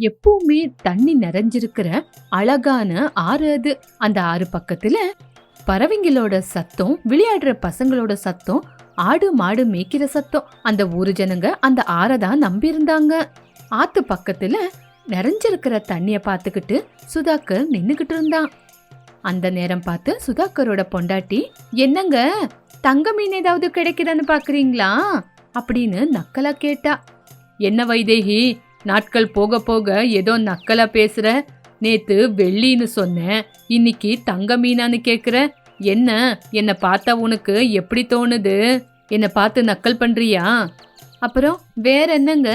எப்பவுமே தண்ணி நிறைஞ்சிருக்கிற அழகான ஆறு அது. அந்த ஆறு பக்கத்துல பறவைங்களோட சத்தம் விளையாடுற பசங்களோட சத்தம் ஆடு மாடு மேய்க்கிற சத்தம் அந்த ஊரு ஜனங்க அந்த ஆறை தான் நம்பி இருந்தாங்க ஆத்து பக்கத்துல நிறைஞ்சிருக்கிற தண்ணிய பார்த்துக்கிட்டு சுதாகர் நின்னுகிட்டு இருந்தான். அந்த நேரம் பார்த்து சுதாகரோட பொண்டாட்டி என்னங்க தங்க மீன் ஏதாவது கிடைக்குதான்னு பாக்குறீங்களா அப்படின்னு நக்கலா கேட்டா. என்ன வைதேகி நாட்கள் போக போக ஏதோ நக்கலா பேசுற? நேத்து வெள்ளின்னு சொன்னேன் இன்னைக்கு தங்க மீனான்னு கேக்குற? என்ன? என்னை பார்த்தா உனக்கு எப்படி தோணுது? என்னை பார்த்து நக்கல் பண்றியா? அப்புறம் வேற என்னங்க?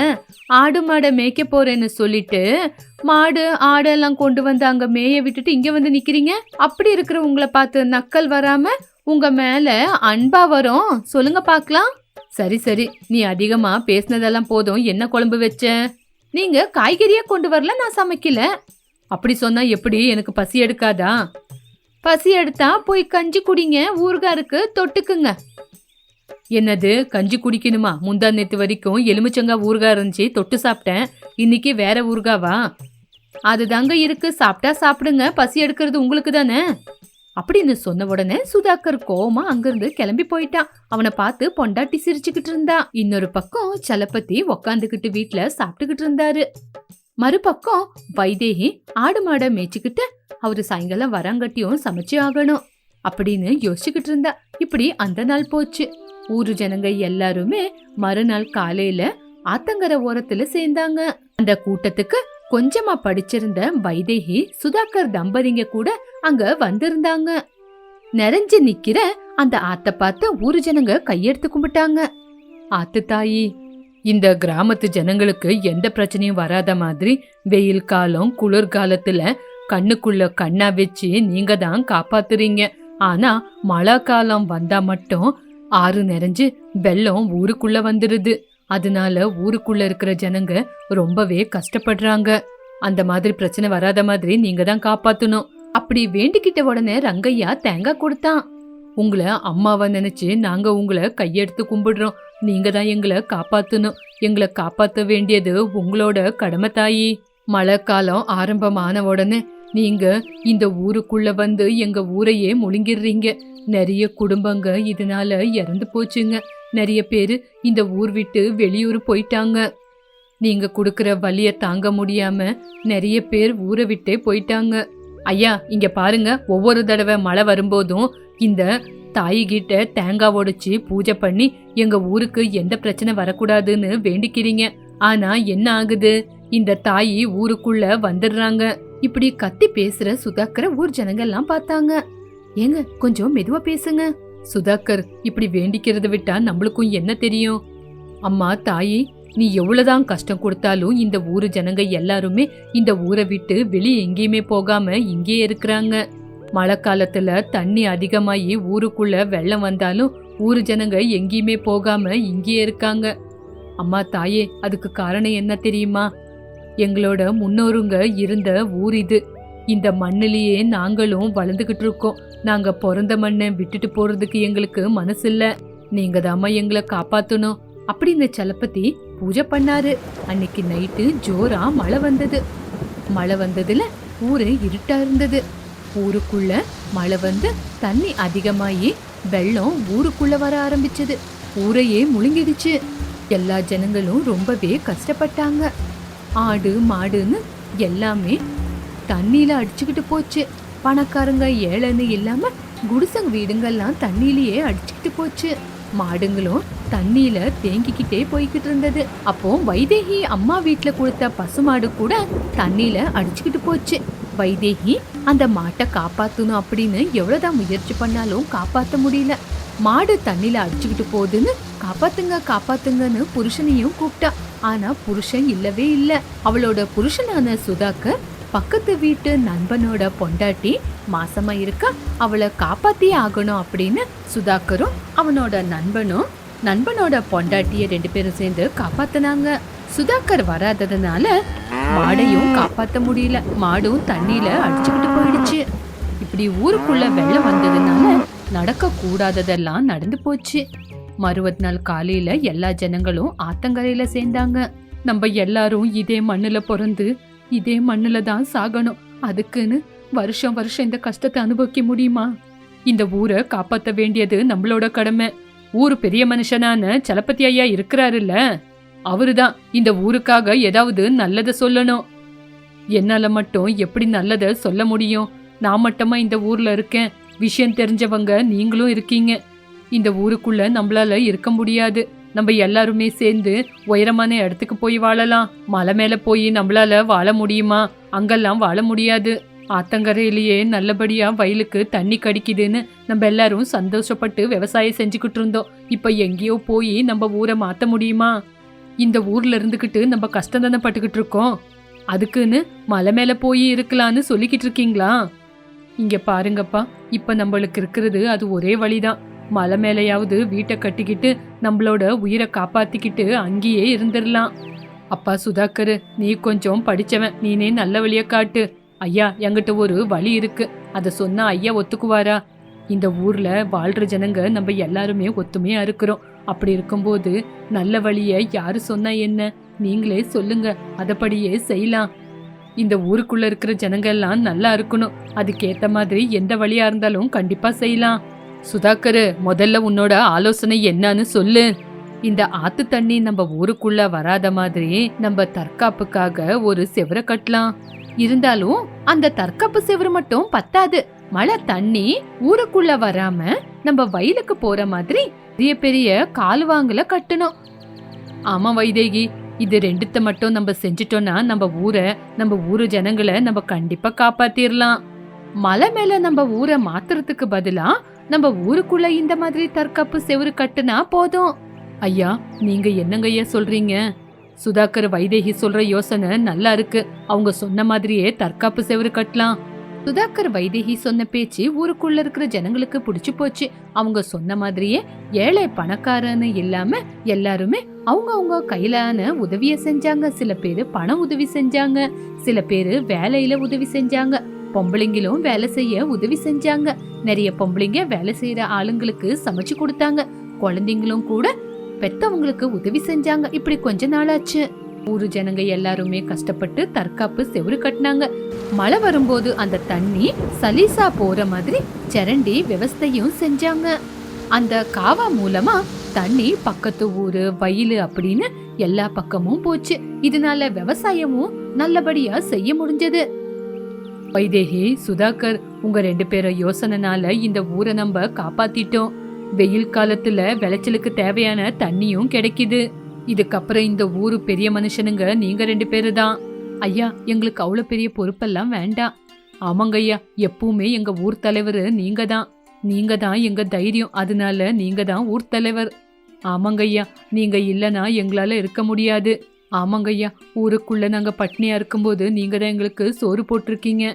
ஆடு மாடை மேய்க்க போறேன்னு சொல்லிட்டு மாடு ஆடெல்லாம் கொண்டு வந்து அங்க மேய விட்டுட்டு இங்க வந்து நிக்கிறீங்க? அப்படி இருக்கிற உங்களை பார்த்து நக்கல் வராம உங்க மேல அன்பா வரும். சொல்லுங்க பார்க்கலாம். சரி சரி. நீ அதிகமா பேசினதெல்லாம் போதும். என்ன குழம்பு வச்ச? நீங்க காய்கறியா கொண்டு வரல நான் சமைக்கல. அப்படி சொன்னா எப்படி? எனக்கு பசி எடுக்காதா? பசி எடுத்தா போய் கஞ்சி குடிங்க ஊர்காருக்கு தொட்டுக்குங்க. என்னது கஞ்சி குடிக்கணுமா? முந்தா நேத்து வரைக்கும் எலுமிச்சங்கா ஊறுகாய் இருந்துச்சு தொட்டு சாப்பிட்டேன். இன்னைக்கு வேற ஊறுகாவா? அதுதாங்க இருக்கு சாப்பிட்டா சாப்பிடுங்க பசி எடுக்கிறது உங்களுக்கு தானே? அப்படின்னு சொன்ன உடனே சுதாகர் கோவமா அங்கிருந்து கிளம்பி போயிட்டான். அவனை பார்த்து பொண்டாட்டி சிரிச்சுக்கிட்டு இருந்தா. இன்னொரு பக்கம் சலப்பத்தி உக்காந்துக்கிட்டு வீட்டுல சாப்பிட்டுக்கிட்டு இருந்தாரு. மறுபக்கம் வைதேகி ஆடு மாடை மேய்ச்சிக்கிட்டு அவரு சாயங்காலம் வரங்கட்டியும் சமைச்சு ஆகணும் அப்படின்னு யோசிச்சுக்கிட்டு இருந்தா. இப்படி அந்த நாள் போச்சு. ஊரு ஜனங்க எல்லாருமே மறுநாள் காலையில ஆத்தங்கர ஓரத்துல சேர்ந்தாங்க. அந்த கூட்டத்துக்கு கொஞ்சமா படிச்சிருந்த வைதேகி சுதாகர் தம்பதிங்க கூட அங்க வந்திருந்தாங்க. நிறைஞ்சு நிக்கிற அந்த ஆத்த பார்த்து ஊரு ஜனங்க கையெடுத்து கும்பிட்டாங்க. ஆத்து தாயி இந்த கிராமத்து ஜனங்களுக்கு எந்த பிரச்சனையும் வராத மாதிரி வெயில் காலம் குளிர்காலத்துல கண்ணுக்குள்ள கண்ணா வச்சு நீங்க தான் காப்பாத்துறீங்க. ஆனா மழை காலம் வந்தா மட்டும் ஆறு நிறைஞ்சு வெள்ளம் ஊருக்குள்ள வந்துருது. அதனால ஊருக்குள்ள இருக்கிற ஜனங்க ரொம்பவே கஷ்டப்படுறாங்க. அந்த மாதிரி பிரச்சனை வராத மாதிரி நீங்க தான் காப்பாத்தணும். அப்படி வேண்டிக்கிட்ட உடனே ரங்கையா தேங்காய் கொடுத்தான் உங்களை அம்மாவை நினைச்சு நாங்க உங்களை கையெடுத்து கும்பிடுறோம். நீங்க தான் எங்களை காப்பாத்தணும். எங்களை காப்பாத்த வேண்டியது உங்களோட கடமை தாயி. மழை காலம் ஆரம்பமான உடனே நீங்க இந்த ஊருக்குள்ள வந்து எங்க ஊரையே முழுங்கிடுறீங்க. நிறைய குடும்பங்க இதனால இறந்து போச்சுங்க. நிறைய பேர் இந்த ஊர் விட்டு வெளியூர் போயிட்டாங்க. நீங்க கொடுக்குற வலிய தாங்க முடியாம நிறைய பேர் ஊரை விட்டே போயிட்டாங்க. ஐயா இங்க பாருங்க ஒவ்வொரு தடவை மழை வரும்போதும் இந்த தாயிகிட்ட தேங்காய் உடைச்சி பூஜை பண்ணி எங்க ஊருக்கு எந்த பிரச்சனை வரக்கூடாதுன்னு வேண்டிக்கிறீங்க. ஆனா என்ன ஆகுது? இந்த தாயி ஊருக்குள்ள வந்துடுறாங்க. இப்படி கத்தி பேசுற சுதாகர ஊர் ஜனங்கள்லாம் பார்த்தாங்க. ஏங்க கொஞ்சம் மெதுவா பேசுங்க. சுதாகர் இப்படி வேண்டிக்கிறத விட்டா நம்மளுக்கும் என்ன தெரியும்? அம்மா தாயி நீ எவ்வளவுதான் கஷ்டம் கொடுத்தாலும் இந்த ஊரு ஜனங்க எல்லாருமே இந்த ஊரை விட்டு வெளியே எங்கேயுமே போகாம இங்கேயே இருக்கிறாங்க. மழை காலத்துல தண்ணி அதிகமாகி ஊருக்குள்ள வெள்ளம் வந்தாலும் ஊரு ஜனங்க எங்கேயுமே போகாம இங்கேயே இருக்காங்க. அம்மா தாயே அதுக்கு காரணம் என்ன தெரியுமா? எங்களோட முன்னோருங்க இருந்த ஊர் இது. இந்த மண்ணிலேயே நாங்களும் வளர்ந்துகிட்டு இருக்கோம். நாங்க பிறந்த மண்ணை விட்டுட்டு போறதுக்கு எங்களுக்கு மனசு இல்ல. நீங்க தாமா எங்களை காப்பாத்தணும். அப்படின்னு சலப்பத்தி பூஜை பண்ணாரு. அன்னைக்கு நைட்டு ஜோரா மழை வந்தது. மழை வந்ததுல ஊரு இருட்டா இருந்தது. ஊருக்குள்ள மழை வந்து தண்ணி அதிகமாகி வெள்ளம் ஊருக்குள்ள வர ஆரம்பிச்சது. ஊரையே முழுங்கிடுச்சு. எல்லா ஜனங்களும் ரொம்பவே கஷ்டப்பட்டாங்க. ஆடு மாடுன்னு எல்லாமே தண்ணியில அடிச்சுக்கிட்டு போச்சு. பணக்காரங்க ஏழைன்னு இல்லாம குடிசங்க வீடுங்கள்லாம் தண்ணியிலேயே அடிச்சுக்கிட்டு போச்சு. மாடுங்களும் தண்ணியில தேங்கிக்கிட்டே போய்கிட்டு இருந்தது. அப்போ வைதேகி அம்மா வீட்டுல கொடுத்த பசுமாடு கூட தண்ணியில அடிச்சுக்கிட்டு போச்சு. வைதேகி அந்த மாட்டை காப்பாத்தணும் அப்படின்னு எவ்வளவுதான் முயற்சி பண்ணாலும் காப்பாத்த முடியல. மாடு தண்ணியில அடிச்சுக்கிட்டு போகுதுன்னு காப்பாத்துங்க காப்பாத்துங்கன்னு புருஷனையும் கூப்பிட்டா. ஆனா புருஷன் இல்லவே இல்ல. அவளோட புருஷனான சுதாக்கர் பக்கத்து வீட்டு நண்பனோட பொண்டாட்டி மாசமா இருக்கா அவளை காப்பாத்தியே ஆகணும் அப்படின்னு சுதாகரும் அவனோட நண்பனும் நண்பனோட பொண்டாட்டிய ரெண்டு பேரும் சேர்ந்து காப்பாத்துனாங்க. சுதாகர் வராததுனால மாடையும் காப்பாத்த முடியல. மாடும் தண்ணியில அடிச்சுக்கிட்டு போயிடுச்சு. இப்படி ஊருக்குள்ள வெள்ளம் வந்ததுனால நடக்க கூடாததெல்லாம் நடந்து போச்சு. மறுபத் நாள் காலையில எல்லா ஜனங்களும் ஆத்தங்கரையில சேர்ந்தாங்க. நம்ம எல்லாரும் இதே மண்ணுல பிறந்து இதே மண்ணுல தான் சாகணும். அதுக்குன்னு வருஷம் வருஷம் இந்த கஷ்டத்தை அனுபவிக்க முடியுமா? இந்த ஊரை காப்பாற்ற வேண்டியது நம்மளோட கடமை. ஊரு பெரிய மனுஷனான சலப்பதி ஐயா இருக்கிறாருல்ல? அவருதான் இந்த ஊருக்காக ஏதாவது நல்லதை சொல்லணும். என்னால மட்டும் எப்படி நல்லதை சொல்ல முடியும்? நான் மட்டுமா இந்த ஊர்ல இருக்கேன்? விஷயம் தெரிஞ்சவங்க நீங்களும் இருக்கீங்க. இந்த ஊருக்குள்ள நம்மளால இருக்க முடியாது. நம்ம எல்லாருமே சேர்ந்து உயரமான இடத்துக்கு போய் வாழலாம். மலை மேல போய் நம்மளால வாழ முடியுமா? அங்கெல்லாம் வாழ முடியாது. ஆத்தங்கரையிலேயே நல்லபடியா வயலுக்கு தண்ணி கடிக்குதுன்னு நம்ம எல்லாரும் சந்தோஷப்பட்டு விவசாயம் செஞ்சுக்கிட்டு இருந்தோம். இப்போ எங்கேயோ போய் நம்ம ஊரை மாற்ற முடியுமா? இந்த ஊர்ல இருந்துக்கிட்டு நம்ம கஷ்டம் தானே பட்டுக்கிட்டு இருக்கோம். அதுக்குன்னு மலை மேல போய் இருக்கலான்னு சொல்லிக்கிட்டு இருக்கீங்களா? இங்க பாருங்கப்பா இப்ப நம்மளுக்கு இருக்கிறது அது ஒரே வழிதான். மலை மேலேயாவது வீட்டை கட்டிக்கிட்டு நம்மளோட உயிரை காப்பாத்திக்கிட்டு அங்கேயே இருந்துடலாம் அப்பா சுதாகர் நீ கொஞ்சம் படிச்சவன். நீனே நல்ல வழியை காட்டு. ஐயா என்கிட்ட ஒரு வழி இருக்கு. அதை சொன்னா ஐயா ஒத்துக்குவாரா? இந்த ஊர்ல வாழ்ற ஜனங்க நம்ம எல்லாருமே ஒத்துமையா இருக்கிறோம். அப்படி இருக்கும்போது நல்ல வழியை யாரு சொன்னா என்ன? நீங்களே சொல்லுங்க. அதப்படியே செய்யலாம். இந்த ஊருக்குள்ள இருக்கிற ஜனங்கள்லாம் நல்லா இருக்கணும். அதுக்கேத்த மாதிரி எந்த வழியா இருந்தாலும் கண்டிப்பா செய்யலாம். சுதாகர் முதல்ல உன்னோட ஆலோசனை என்னன்னு சொல்லு. இந்த ஆத்து தண்ணி நம்ம ஊருக்குள்ள வராத மாதிரி நம்ம தற்காப்புக்காக ஒரு செவரை கட்டலாம். இருந்தாலும் அந்த தற்காப்பு செவரு மட்டும் பத்தாது. மழை தண்ணி ஊருக்குள்ள வராம நம்ம வயலுக்கு போற மாதிரி பெரிய பெரிய கால்வாங்கல கட்டணும். ஆமா வைதேகி இது ரெண்டுத்த மட்டும் நம்ம செஞ்சிட்டோம்னா நம்ம ஊரை நம்ம ஊரு ஜனங்களை நம்ம கண்டிப்பா காப்பாத்திரலாம். மலை மேல நம்ம ஊரை மாத்துறதுக்கு பதிலா நம்ம ஊருக்குள்ள இந்த மாதிரி தற்காப்பு செவுரு கட்டுனா போதும். ஐயா நீங்க என்னங்க ஐயா சொல்றீங்க? சுதாகர் வைதேகி சொல்ற யோசனை நல்லா இருக்கு. அவங்க சொன்ன மாதிரியே தற்காப்பு செவுரு கட்டலாம். சுதாகர் வைதேகி சொன்ன பேச்சு ஊருக்குள்ள இருக்கிற ஜனங்களுக்கு பிடிச்சு போச்சு. அவங்க சொன்ன மாதிரியே ஏழை பணக்காரன்னு இல்லாம எல்லாருமே அவங்க அவங்க கையிலான உதவிய செஞ்சாங்க. சில பேரு பண உதவி செஞ்சாங்க. சில பேரு வேலையில உதவி செஞ்சாங்க. பொம்பளைங்களும் வேலை செய்ய உதவி செஞ்சாங்க. நிறைய பொம்பளைங்க வேலை செய்யற ஆளுங்களுக்கு சமைச்சு கொடுத்தாங்க. குழந்தைங்களும் கூட பெத்தவங்களுக்கு உதவி செஞ்சாங்க. இப்படி கொஞ்ச நாளாச்சு. ஊரு ஜனங்க எல்லாருமே கஷ்டப்பட்டு தற்காப்பு செவுரு கட்டினாங்க. மழை வரும்போது அந்த தண்ணி சலீசா போற மாதிரி சரண்டி விவஸ்தையும் செஞ்சாங்க. அந்த காவா மூலமா தண்ணி பக்கத்து ஊரு வயலு அப்படின்னு எல்லா பக்கமும் போச்சு. இதனால விவசாயமும் நல்லபடியா செய்ய முடிஞ்சது. வைதேகி சுதாகர் உங்க ரெண்டு பேரும் யோசனைனால இந்த ஊரை நம்ம காப்பாத்திட்டோம். வெயில் காலத்துல விளைச்சலுக்கு தேவையான தண்ணியும் கிடைக்குது. இதுக்கப்புறம் இந்த ஊரு பெரிய மனுஷனுங்க நீங்க ரெண்டு பேரு தான் ஐயா எங்களுக்கு அவ்வளோ பெரிய பொறுப்பெல்லாம் வேண்டாம். ஆமாங்க ஐயா எப்பவுமே எங்க ஊர் தலைவர் நீங்க தான் நீங்க தான் எங்க தைரியம் அதனால நீங்க தான் ஊர் தலைவர். ஆமாங்க ஐயா நீங்க இல்லைன்னா எங்களால இருக்க முடியாது. ஆமாங்கய்யா ஊருக்குள்ளே ஊருக்குள்ள நாங்க பட்னியா இருக்கும்போது நீங்க தான் எங்களுக்கு சோறு போட்டிருக்கீங்க.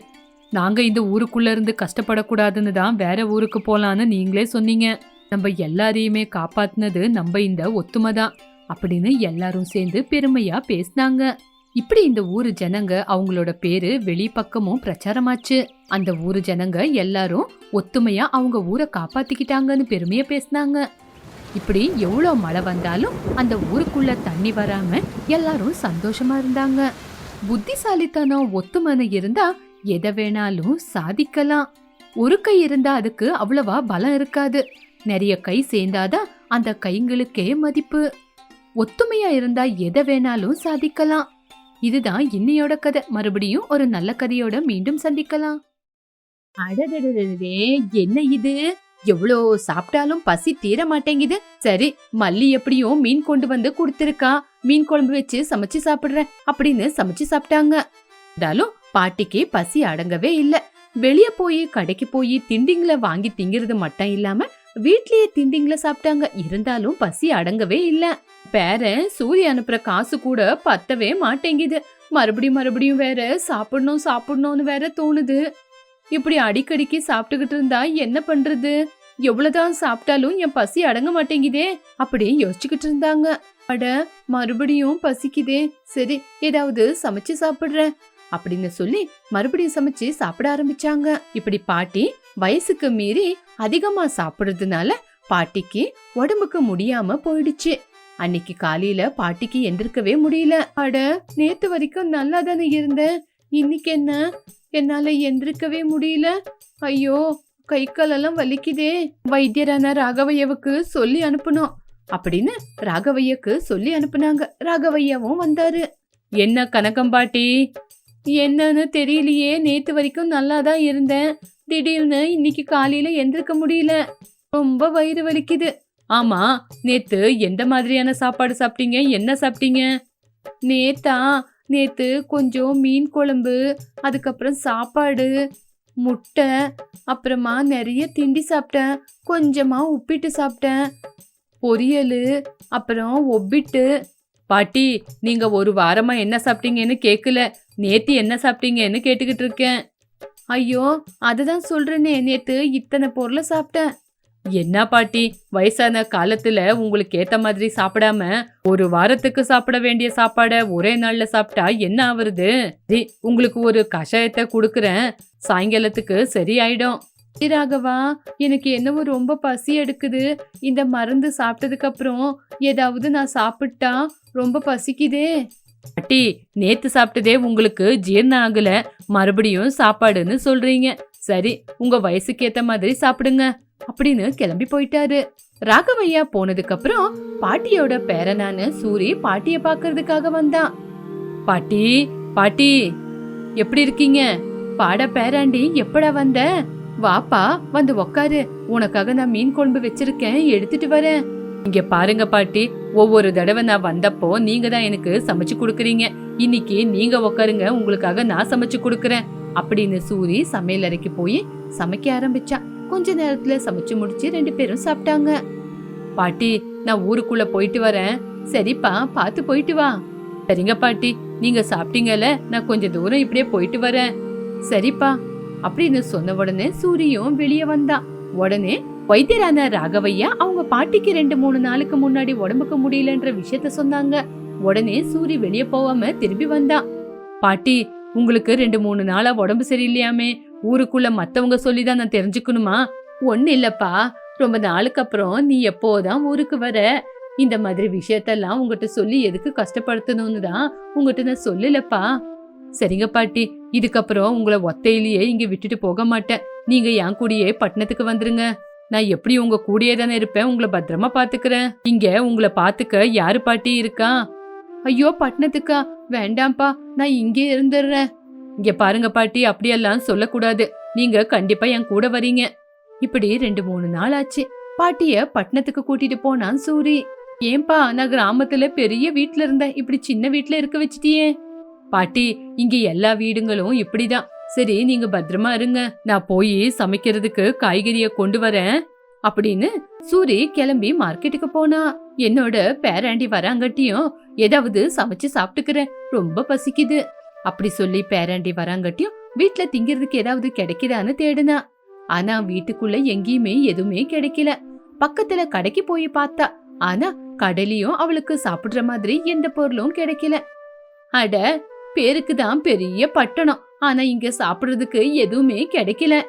நாங்க இந்த ஊருக்குள்ள இருந்து கஷ்டப்படக்கூடாதுன்னு தான் வேற ஊருக்கு போலான்னு நீங்களே சொன்னீங்க. நம்ம எல்லாரையுமே காப்பாத்தினது நம்ம இந்த ஒத்துமை தான் அப்படின்னு எல்லாரும் சேர்ந்து பெருமையா பேசினாங்க. இப்படி இந்த ஊரு ஜனங்க அவங்களோட பேரு வெளி பக்கமும் பிரச்சாரமாச்சு. அந்த ஊரு ஜனங்க எல்லாரும் ஒத்துமையா அவங்க ஊரை காப்பாத்திக்கிட்டாங்கன்னு பெருமையா பேசினாங்க. இப்படி எவ்வளோ மழை வந்தாலும் அந்த ஊருக்குள்ள தண்ணி வராம எல்லாரும் சந்தோஷமா இருந்தாங்க. புத்திசாலித்தனம் ஒத்துமனை இருந்தா எதை வேணாலும் சாதிக்கலாம். ஒரு கை இருந்தா அதுக்கு அவ்வளவா பலம் இருக்காது. நிறைய கை சேர்ந்தாதான் அந்த கைங்களுக்கே மதிப்பு. ஒத்துமையா இருந்தா எதை வேணாலும் சாதிக்கலாம். இதுதான் இன்னையோட கதை. மறுபடியும் ஒரு நல்ல கதையோட மீண்டும் சந்திக்கலாம். அடடடடே என்ன இது? எவ்வளோ சாப்பிட்டாலும் பசி தீர மாட்டேங்குது. சரி மல்லி எப்படியும் மீன் கொண்டு வந்து கொடுத்துருக்கா. மீன் குழம்பு வச்சு சமைச்சு சாப்பிடுறேன் அப்படின்னு சமைச்சு சாப்பிட்டாங்க. இருந்தாலும் பாட்டிக்கு பசி அடங்கவே இல்ல. வெளிய போய் கடைக்கு போய் திண்டிங்கள வாங்கி திங்கிறது மட்டும் இல்லாம வீட்லயே திண்டிங்கள சாப்பிட்டாங்க. இருந்தாலும் பசி அடங்கவே இல்ல. பேரன் சூரிய அனுப்புற காசு கூட பத்தவே மாட்டேங்குது. மறுபடியும் மறுபடியும் வேற சாப்பிடணும் சாப்பிடணும்னு வேற தோணுது. இப்படி அடிக்கடிக்கு சாப்பிட்டுக்கிட்டு இருந்தா என்ன பண்றது? எவ்வளவுதான் சாப்பிட்டாலும் என் பசி அடங்க மாட்டேங்குதே அப்படி யோசிச்சுக்கிட்டு இருந்தாங்க. அட மறுபடியும் பசிக்குதே. சரி ஏதாவது சமைச்சு சாப்பிடுறேன் அப்படின்னு சொல்லி மறுபடியும் சமைச்சு சாப்பிட ஆரம்பிச்சாங்க. இப்படி பாட்டி வயசுக்கு மீறி அதிகமா சாப்பிடுறதுனால பாட்டிக்கு உடம்புக்கு முடியாம போயிடுச்சு. அன்னைக்கு காலையில பாட்டிக்கு எந்திருக்கவே முடியல. அட நேத்து வரைக்கும் நல்லா தானே இருந்தேன் இன்னைக்கு என்ன? என்னால எந்திருக்கவே முடியல. ஐயோ கை காலெல்லாம் வலிக்குதே. வைத்தியரான ராகவையவுக்கு சொல்லி அனுப்பணும் அப்படின்னு ராகவையக்கு சொல்லி அனுப்புனாங்க. ராகவையாவும் வந்தாரு. என்ன கனகம்பாட்டி என்னன்னு தெரியலையே. நேத்து வரைக்கும் நல்லா தான் இருந்தேன். திடீர்னு இன்னைக்கு காலையில எந்திருக்க முடியல. ரொம்ப வயிறு வலிக்குது. ஆமா நேத்து எந்த மாதிரியான சாப்பாடு சாப்பிட்டீங்க? என்ன சாப்பிட்டீங்க? நேத்தா நேத்து கொஞ்சம் மீன் குழம்பு அதுக்கப்புறம் சாப்பாடு முட்டை அப்புறமா நிறைய திண்டி சாப்பிட்டேன். கொஞ்சமா உப்பிட்டு சாப்பிட்டேன். பொரியல் அப்புறம் ஒப்பிட்டு. பாட்டி நீங்க ஒரு வாரமா என்ன சாப்பிட்டீங்கன்னு கேட்கல நேத்து என்ன சாப்பிட்டீங்கன்னு கேட்டுக்கிட்டு இருக்கேன். ஐயோ அதுதான் சொல்றேனே. நேத்து இத்தனை பொருளை சாப்பிட்டேன். என்ன பாட்டி வயசான காலத்துல உங்களுக்கு ஏத்த மாதிரி சாப்பிடாம ஒரு வாரத்துக்கு சாப்பிட வேண்டிய சாப்பாட ஒரே நாள்ல சாப்பிட்டா என்ன ஆவறது? உங்களுக்கு ஒரு கஷாயத்தை கொடுக்குறேன். சாயங்காலத்துக்கு சரியாயிடும். ராகவா எனக்கு என்னவோ ரொம்ப பசி எடுக்குது. இந்த மருந்து சாப்பிட்டதுக்கு அப்புறம் ஏதாவது நான் சாப்பிட்டா ரொம்ப பசிக்குதே. பாட்டி நேத்து சாப்பிட்டதே உங்களுக்கு ஜீரணம் ஆகல. மறுபடியும் சாப்பாடுன்னு சொல்றீங்க. சரி உங்க வயசுக்கு ஏத்த மாதிரி சாப்பிடுங்க அப்படின்னு கிளம்பி போயிட்டாரு. ராகவையா போனதுக்கு அப்புறம் பாட்டியோட பேரனான சூரி பாட்டிய பாக்குறதுக்காக வந்தான். பாட்டி பாட்டி எப்படி இருக்கீங்க? பாட பேராண்டி எப்படா வந்த? வாப்பா வந்து உக்காரு. உனக்காக நான் மீன் குழம்பு வச்சிருக்கேன் எடுத்துட்டு வரேன். இங்க பாருங்க பாட்டி ஒவ்வொரு தடவை நான் வந்தப்போ நீங்க தான் எனக்கு சமைச்சு கொடுக்குறீங்க. இன்னைக்கு நீங்க உக்காருங்க உங்களுக்காக நான் சமைச்சு கொடுக்கறேன். அப்படின்னு சூரி சமையல் அறைக்கு போய் சமைக்க ஆரம்பிச்சா. கொஞ்ச நேரத்துல சமைச்சு முடிச்சு ரெண்டு பேரும் சாப்பிட்டாங்க. பாட்டி நான் ஊருக்குள்ள போயிட்டு வரேன். சரிப்பா பார்த்து போயிட்டு வா. சரிங்க பாட்டி நீங்க சாப்பிட்டீங்கல்ல நான் கொஞ்ச தூரம் இப்படியே போயிட்டு வரேன். சரிப்பா அப்படின்னு சொன்ன உடனே சூரியும் வெளியே வந்தான் உடனே வைத்தியரான ராகவையா அவங்க பாட்டிக்கு ரெண்டு மூணு நாளுக்கு முன்னாடி உடம்புக்கு முடியலன்ற விஷயத்த சொன்னாங்க. உடனே சூரி வெளியே போகாம திரும்பி வந்தான் பாட்டி உங்களுக்கு ரெண்டு மூணு நாளா உடம்பு சரியில்லையாமே? ஊருக்குள்ள மத்தவங்க சொல்லிதான் நான் தெரிஞ்சுக்கணுமா? ஒண்ணு இல்லப்பா. ரொம்ப நாளுக்கு அப்புறம் நீ எப்போதான் ஊருக்கு வர? இந்த மாதிரி விஷயத்தெல்லாம் உங்ககிட்ட சொல்லி எதுக்கு கஷ்டப்படுத்தணும்னு தான் உங்ககிட்ட நான் சொல்லலப்பா. சரிங்க பாட்டி. இதுக்கப்புறம் உங்களை ஒத்தையிலேயே இங்க விட்டுட்டு போக மாட்டேன். நீங்க என் கூடயே பட்டணத்துக்கு வந்துருங்க. நான் எப்படி உங்க கூடயே தானே இருப்பேன். உங்களை பத்திரமா பாத்துக்கிறேன். இங்க உங்களை பாத்துக்க யாரு பாட்டி இருக்கா? ஐயோ பட்டணத்துக்கா? வேண்டாம்ப்பா நான் இங்கே இருந்துடுறேன். இங்க பாருங்க பாட்டி அப்படியெல்லாம் சொல்லக்கூடாது. நீங்க கண்டிப்பா என் கூட வரீங்க. இப்படி ரெண்டு மூணு நாள் ஆச்சு. பாட்டிய பட்டணத்துக்கு கூட்டிட்டு போனான் சூரி. ஏன்பா நான் கிராமத்துல பெரிய வீட்ல இருந்தேன். இப்படி சின்ன வீட்ல இருக்க வச்சிட்டியே. பாட்டி இங்க எல்லா வீடுங்களும் இப்படிதான். சரி நீங்க பத்திரமா இருங்க. நான் போய் சமைக்கிறதுக்கு காய்கறிய கொண்டு வரேன். அப்படின்னு சூரி கிளம்பி மார்க்கெட்டுக்கு போனா. என்னோட பேராண்டி வராங்கட்டியும் ஏதாவது சமைச்சு சாப்பிட்டுக்கிறேன். ரொம்ப பசிக்குது. அப்படி சொல்லி பேராண்டி வராங்கட்டியும் வீட்டுல திங்கிறதுக்கு ஏதாவது கிடைக்குதான்னு தேடுனா. ஆனா வீட்டுக்குள்ள எங்கேயுமே எதுவுமே கிடைக்கல. பக்கத்துல கடைக்கு போய் பார்த்தா ஆனா கடலையும் அவளுக்கு சாப்பிடுற மாதிரி எந்த பொருளும் கிடைக்கல. அட பேருக்கு தான் பெரிய பட்டணம். ஆனா இங்க சாப்பிடுறதுக்கு எதுவுமே கிடைக்கல.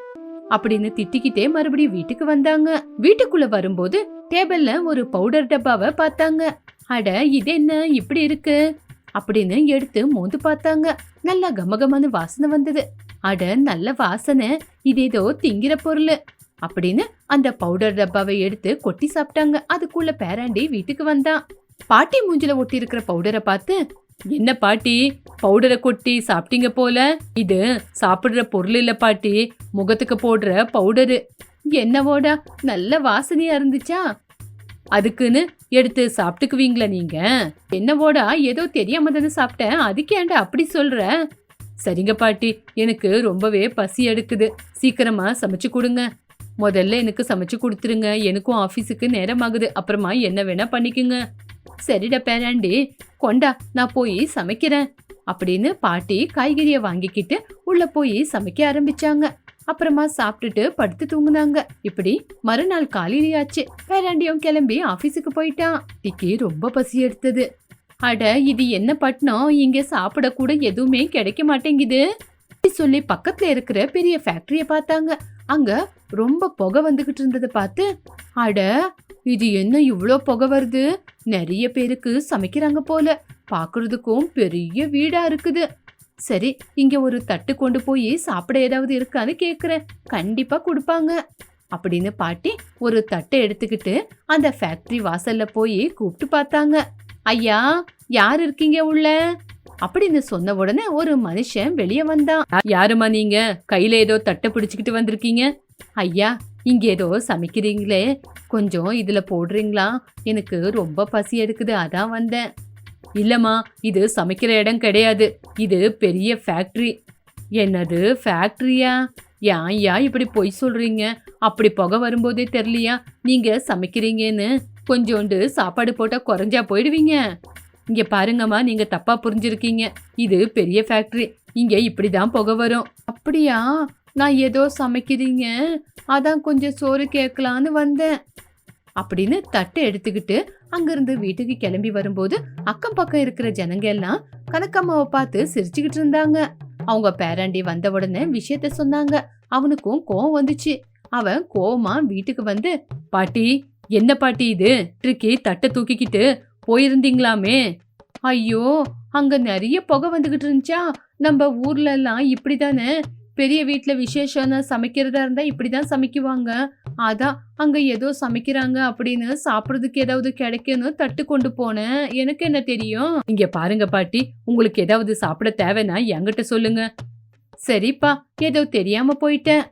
அப்படின்னு திட்டிக்கிட்டே மறுபடியும் வீட்டுக்கு வந்தாங்க. வீட்டுக்குள்ள வரும்போது டேபிள்ல ஒரு பவுடர் டப்பாவை பார்த்தாங்க. அட இது என்ன? இப்படி இருக்கு? அப்படின்னு எடுத்து மோந்து பார்த்தாங்க. நல்லா கமகமான வாசனை வந்தது. அட நல்ல வாசனை. இது ஏதோ திங்கிற பொருள். அப்படின்னு அந்த பவுடர் டப்பாவை எடுத்து கொட்டி சாப்பிட்டாங்க. அதுக்குள்ள பேராண்டி வீட்டுக்கு வந்தான். பாட்டி மூஞ்சில ஒட்டி இருக்கிற பவுடரை பார்த்து என்ன பாட்டி? பவுடரை கொட்டி சாப்பிட்டீங்க போல? இது சாப்பிடுற பொருள் இல்ல பாட்டி. முகத்துக்கு போடுற பவுடரு. என்னவோடா? நல்ல வாசனையா இருந்துச்சா? அதுக்குன்னு எடுத்து சாப்பிட்டுக்குவீங்களா நீங்க? என்னவோடா ஏதோ தெரியாம தானே சாப்பிட்டேன் அதுக்கேண்டா அப்படி சொல்ற? சரிங்க பாட்டி எனக்கு ரொம்பவே பசி எடுக்குது. சீக்கிரமா சமைச்சு கொடுங்க. முதல்ல எனக்கு சமைச்சு கொடுத்துருங்க. எனக்கும் ஆஃபீஸுக்கு நேரம் ஆகுது அப்புறமா என்ன வேணா பண்ணிக்குங்க. சரிடா பேராண்டி. கொண்டா நான் போய் சமைக்கிறேன். அப்படின்னு பாட்டி காய்கறியை வாங்கிக்கிட்டு உள்ள போய் சமைக்க ஆரம்பிச்சாங்க. அப்புறமா சாப்பிட்டுட்டு படுத்து தூங்குனாங்க. இப்படி மறுநாள் காலையிலேயாச்சு. பேராண்டியும் கிளம்பி ஆபீஸுக்கு போயிட்டான். டிக்கி ரொம்ப பசி எடுத்தது. அட இது என்ன பட்டணம் இங்க சாப்பிட கூட எதுவுமே கிடைக்க மாட்டேங்குது. சொல்லி பக்கத்துல இருக்கிற பெரிய ஃபேக்டரிய பார்த்தாங்க. அங்க ரொம்ப புகை வந்துகிட்டு இருந்ததை பார்த்து அட இது என்ன இவ்வளோ புகை வருது? நிறைய பேருக்கு சமைக்கிறாங்க போல. பார்க்குறதுக்கும் பெரிய வீடா இருக்குது. சரி இங்க ஒரு தட்டு கொண்டு போய் சாப்பிட ஏதாவது இருக்கான்னு கேக்குறேன். கண்டிப்பா கொடுப்பாங்க. அப்படின்னு பாட்டி ஒரு தட்டை எடுத்துக்கிட்டு அந்த ஃபேக்டரி வாசல்ல போய் கூப்பிட்டு பார்த்தாங்க. ஐயா யார் இருக்கீங்க உள்ள? அப்படின்னு சொன்ன உடனே ஒரு மனுஷன் வெளியே வந்தான். யாருமா நீங்க? கையில ஏதோ தட்டை பிடிச்சுக்கிட்டு வந்திருக்கீங்க. ஐயா இங்க ஏதோ சமைக்கிறீங்களே. கொஞ்சம் இதுல போடுறீங்களா? எனக்கு ரொம்ப பசி எடுக்குது அதான் வந்தேன். இல்லம்மா இது சமைக்கிற இடம் கிடையாது. இது பெரிய ஃபேக்ட்ரி என்னது ஃபேக்ட்ரியா ஏன் ஏன் இப்படி பொய் சொல்றீங்க? அப்படி புகை வரும்போதே தெரியலையா? நீங்க சமைக்கிறீங்கன்னு கொஞ்சோண்டு சாப்பாடு போட்டால் குறைஞ்சா போயிடுவீங்க. இங்கே பாருங்கம்மா நீங்கள் தப்பாக புரிஞ்சிருக்கீங்க. இது பெரிய ஃபேக்ட்ரி இங்கே இப்படி தான் புகை வரும். அப்படியா? நான் ஏதோ சமைக்கிறீங்க. அதான் கொஞ்சம் சோறு கேட்கலான்னு வந்தேன். அப்படின்னு தட்டை எடுத்துக்கிட்டு அங்கிருந்து வீட்டுக்கு கிளம்பி வரும்போது அக்கம் பக்கம் இருக்கிற ஜனங்க எல்லாம் கனக்கம்மாவை பார்த்து சிரிச்சுக்கிட்டு இருந்தாங்க. அவங்க பேராண்டி வந்த உடனே விஷயத்த சொன்னாங்க. அவனுக்கும் கோவம் வந்துச்சு. அவன் கோவமா வீட்டுக்கு வந்து பாட்டி என்ன பாட்டி இது? ட்ரிக்கி தட்டை தூக்கிக்கிட்டு போயிருந்தீங்களாமே? ஐயோ அங்க நிறைய புகை வந்துகிட்டு இருந்துச்சா? நம்ம ஊர்ல எல்லாம் இப்படிதானே? பெரிய வீட்டில் விசேஷம்னா சமைக்கிறதா இருந்தா இப்படிதான் சமைக்குவாங்க. அதான் அங்க ஏதோ சமைக்கிறாங்க அப்படின்னு சாப்பிடுறதுக்கு ஏதாவது கிடைக்கும்னு தட்டு கொண்டு போனேன். எனக்கு என்ன தெரியும்? இங்கே பாருங்க பாட்டி உங்களுக்கு ஏதாவது சாப்பிட தேவைன்னா என்கிட்ட சொல்லுங்க. சரிப்பா ஏதோ தெரியாம போயிட்டேன்.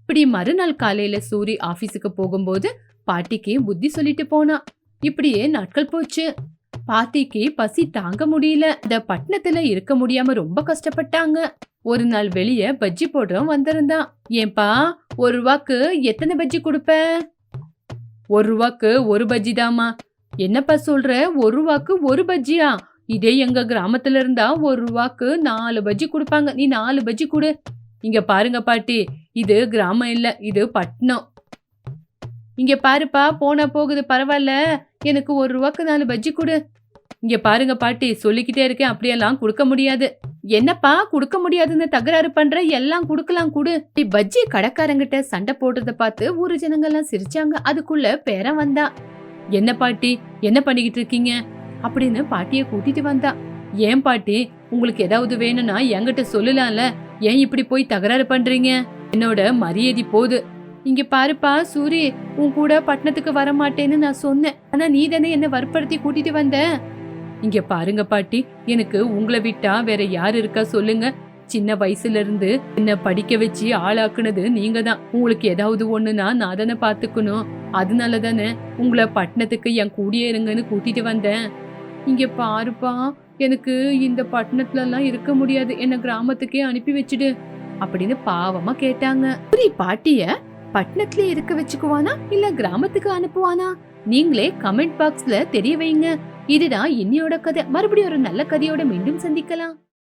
இப்படி மறுநாள் காலையில சூரி ஆஃபீஸுக்கு போகும்போது பாட்டிக்கு புத்தி சொல்லிட்டு போனா. இப்படியே நாட்கள் போச்சு. பாத்திக்கு பசி தாங்க முடியல. இந்த பட்டணத்துல இருக்க முடியாம ரொம்ப கஷ்டப்பட்டாங்க. ஒரு நாள் வெளிய பஜ்ஜி போடுறோம் வந்திருந்தான். ஏன்பா ஒரு ரூபாக்கு எத்தனை பஜ்ஜி கொடுப்ப? ஒரு ரூபாக்கு ஒரு பஜ்ஜி தாமா என்னப்பா சொல்ற? ஒரு ரூபாக்கு ஒரு பஜ்ஜியா? இதே எங்க கிராமத்துல இருந்தா ஒரு ரூபாக்கு நாலு பஜ்ஜி கொடுப்பாங்க. நீ நாலு பஜ்ஜி கொடு. இங்க பாருங்க பாட்டி இது கிராமம் இல்ல இது பட்டணம் இங்க பாருப்பா போனா போகுது பரவாயில்ல. எனக்கு ஒரு ரூபாக்கு நாலு பஜ்ஜி கொடு. இங்க பாருங்க பாட்டி சொல்லிக்கிட்டே இருக்கேன். அப்படியெல்லாம் கொடுக்க முடியாது. என்னப்பா கொடுக்க முடியாதுன்னு தகராறு பண்ற? எல்லாம் கொடுக்கலாம் கொடு. பஜ்ஜி கடைக்காரங்கிட்ட சண்டை போடுறத பார்த்து ஊரு ஜனங்கள்லாம் சிரிச்சாங்க. அதுக்குள்ள பேரன் வந்தா. என்ன பாட்டி என்ன பண்ணிக்கிட்டு இருக்கீங்க? அப்படின்னு பாட்டிய கூட்டிட்டு வந்தா. ஏன் பாட்டி உங்களுக்கு ஏதாவது வேணும்னா என்கிட்ட சொல்லலாம்ல. ஏன் இப்படி போய் தகராறு பண்றீங்க? என்னோட மரியாதை போது. இங்க பாருப்பா சூரி உன் கூட பட்டணத்துக்கு வர மாட்டேன்னு நான் சொன்னேன். ஆனா நீ தானே என்ன வற்படுத்தி கூட்டிட்டு வந்த. இங்க பாருங்க பாட்டி எனக்கு உங்களை விட்டா வேற யார் இருக்கா சொல்லுங்க. சின்ன வயசுல இருந்து என்ன படிக்க வச்சு ஆளாக்குனது நீங்க தான் உங்களுக்கு ஏதாவது ஒண்ணுனா நான் தானே பாத்துக்கணும். அதனால தானே உங்களை பட்டணத்துக்கு என் கூடியே இருங்கன்னு கூட்டிட்டு வந்தேன். இங்க பாருப்பா எனக்கு இந்த பட்டணத்துல எல்லாம் இருக்க முடியாது. என்ன கிராமத்துக்கே அனுப்பி வச்சுடு அப்படின்னு பாவமா கேட்டாங்க. பாட்டிய பட்டணத்துல இருக்க வச்சுக்குவானா? இல்ல கிராமத்துக்கு அனுப்புவானா? நீங்களே கமெண்ட் பாக்ஸ்ல தெரிய வைங்க இதுதான் இன்னியோட கதை. மறுபடியும் ஒரு நல்ல கதையோட மீண்டும் சந்திக்கலாம்.